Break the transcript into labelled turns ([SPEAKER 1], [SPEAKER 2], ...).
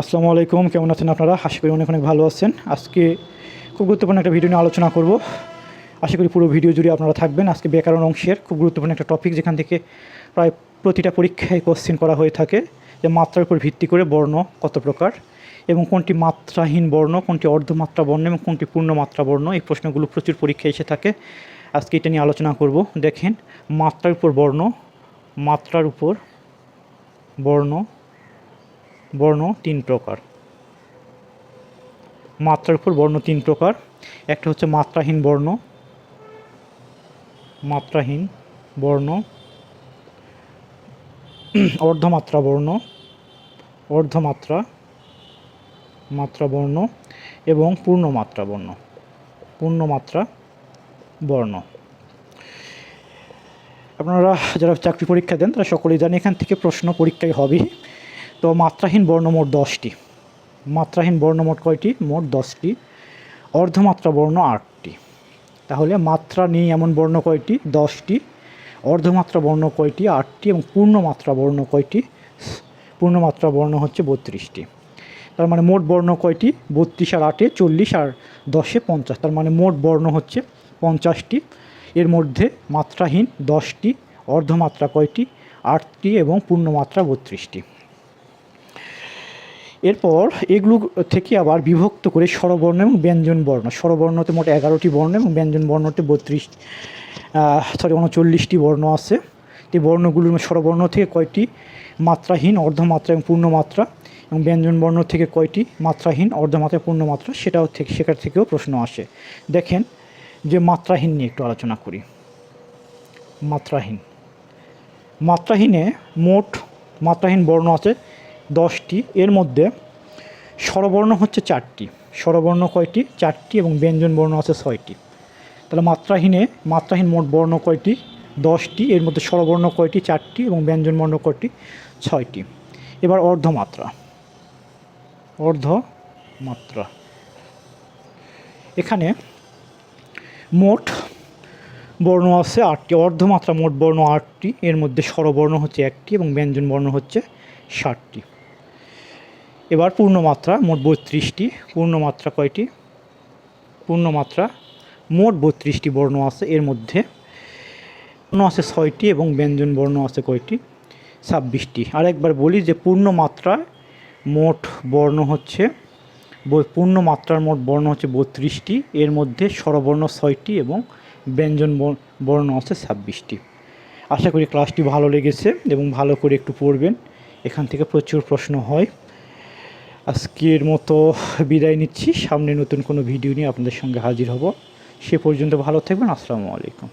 [SPEAKER 1] আসসালামু আলাইকুম, কেমন আছেন আপনারা? আশা করি অনেক অনেক ভালো আছেন। আজকে খুব গুরুত্বপূর্ণ একটা ভিডিও নিয়ে আলোচনা করব। আশা করি পুরো ভিডিও জুড়ে আপনারা থাকবেন। আজকে ব্যাকরণ অংশের খুব গুরুত্বপূর্ণ একটা টপিক যেখান থেকে প্রায় প্রতিটা পরীক্ষায় কোশ্চেন করা হয়ে থাকে যে মাত্রার উপর ভিত্তি করে বর্ণ কত প্রকার এবং কোনটি মাত্রাহীন বর্ণ, কোনটি অর্ধমাত্রা বর্ণ এবং কোনটি পূর্ণমাত্রা বর্ণ, এই প্রশ্নগুলো প্রচুর পরীক্ষায় এসে থাকে। আজকে এটা নিয়ে আলোচনা করব। দেখেন, মাত্রার উপর বর্ণ, মাত্রার উপর বর্ণ বর্ণ তিন প্রকার। মাত্রার উপর বর্ণ তিন প্রকার। একটা হচ্ছে মাত্রাহীন বর্ণ মাত্রাহীন বর্ণ, অর্ধমাত্রা বর্ণ, অর্ধমাত্রা, মাত্রা বর্ণ এবং পূর্ণমাত্রা বর্ণ পূর্ণমাত্রা বর্ণ। আপনারা যারা চাকরি পরীক্ষা দেন, তারা সকলেই জানেন এখান থেকে প্রশ্ন পরীক্ষায় হবেই। তো মাত্রাহীন বর্ণ মোট দশটি। মাত্রাহীন বর্ণ মোট কয়টি? মোট দশটি। অর্ধমাত্রা বর্ণ আটটি। তাহলে মাত্রা নেই এমন বর্ণ কয়টি? দশটি। অর্ধমাত্রা বর্ণ কয়টি? আটটি। এবং পূর্ণমাত্রা বর্ণ কয়টি? পূর্ণমাত্রা বর্ণ হচ্ছে বত্রিশটি। তার মানে মোট বর্ণ কয়টি? বত্রিশ আর আটে চল্লিশ আর দশে পঞ্চাশ। তার মানে মোট বর্ণ হচ্ছে পঞ্চাশটি। এর মধ্যে মাত্রাহীন দশটি, অর্ধমাত্রা কয়টি? আটটি এবং পূর্ণমাত্রা বত্রিশটি। এরপর এগুলো থেকে আবার বিভক্ত করে স্বরবর্ণ এবং ব্যঞ্জন বর্ণ। স্বরবর্ণতে মোট এগারোটি বর্ণ এবং ব্যঞ্জন বর্ণতে বত্রিশ সরি উনচল্লিশটি বর্ণ আছে। এই বর্ণগুলোর স্বরবর্ণ থেকে কয়টি? মাত্রাহীন, অর্ধমাত্রা এবং পূর্ণমাত্রা। এবং ব্যঞ্জন বর্ণ থেকে কয়টি? মাত্রাহীন, অর্ধমাত্রা পূর্ণমাত্রা, সেটাও থেকে, সেখান থেকেও প্রশ্ন আসে। দেখেন যে মাত্রাহীন নিয়ে একটু আলোচনা করি। মাত্রাহীন। মাত্রাহীনে মোট মাত্রাহীন বর্ণ আছে দশটি। এর মধ্যে স্বরবর্ণ হচ্ছে চারটি। স্বরবর্ণ কয়টি? চারটি এবং ব্যঞ্জন বর্ণ আছে ছয়টি। তাহলে মাত্রাহীনে, মাত্রাহীন মোট বর্ণ কয়টি? দশটি। এর মধ্যে স্বরবর্ণ কয়টি? চারটি এবং ব্যঞ্জন বর্ণ কয়টি? ছয়টি। এবার অর্ধমাত্রা। অর্ধমাত্রা। এখানে মোট বর্ণ আছে আটটি। অর্ধমাত্রা মোট বর্ণ আটটি। এর মধ্যে স্বরবর্ণ হচ্ছে একটি এবং ব্যঞ্জন বর্ণ হচ্ছে ষাটটি। এবার পূর্ণমাত্রা, মোট বত্রিশটি। পূর্ণমাত্রা কয়টি? পূর্ণমাত্রা, মোট বত্রিশটি বর্ণ আছে এর মধ্যে। বর্ণ আছে ছয়টি এবং ব্যঞ্জন বর্ণ আছে কয়টি? ছাব্বিশটি। আরেকবার বলি যে পূর্ণমাত্রায় মোট বর্ণ হচ্ছে পূর্ণমাত্রার মোট বর্ণ হচ্ছে বত্রিশটি। এর মধ্যে স্বরবর্ণ ছয়টি এবং ব্যঞ্জন বর্ণ আছে ছাব্বিশটি। আশা করি ক্লাসটি ভালো লেগেছে এবং ভালো করে একটু পড়বেন। এখান থেকে প্রচুর প্রশ্ন হয়। আজকের মতো বিদায় নিচ্ছি। সামনে নতুন কোনো ভিডিও নিয়ে আপনাদের সঙ্গে হাজির হব। সে পর্যন্ত ভালো থাকবেন। আসসালামু আলাইকুম।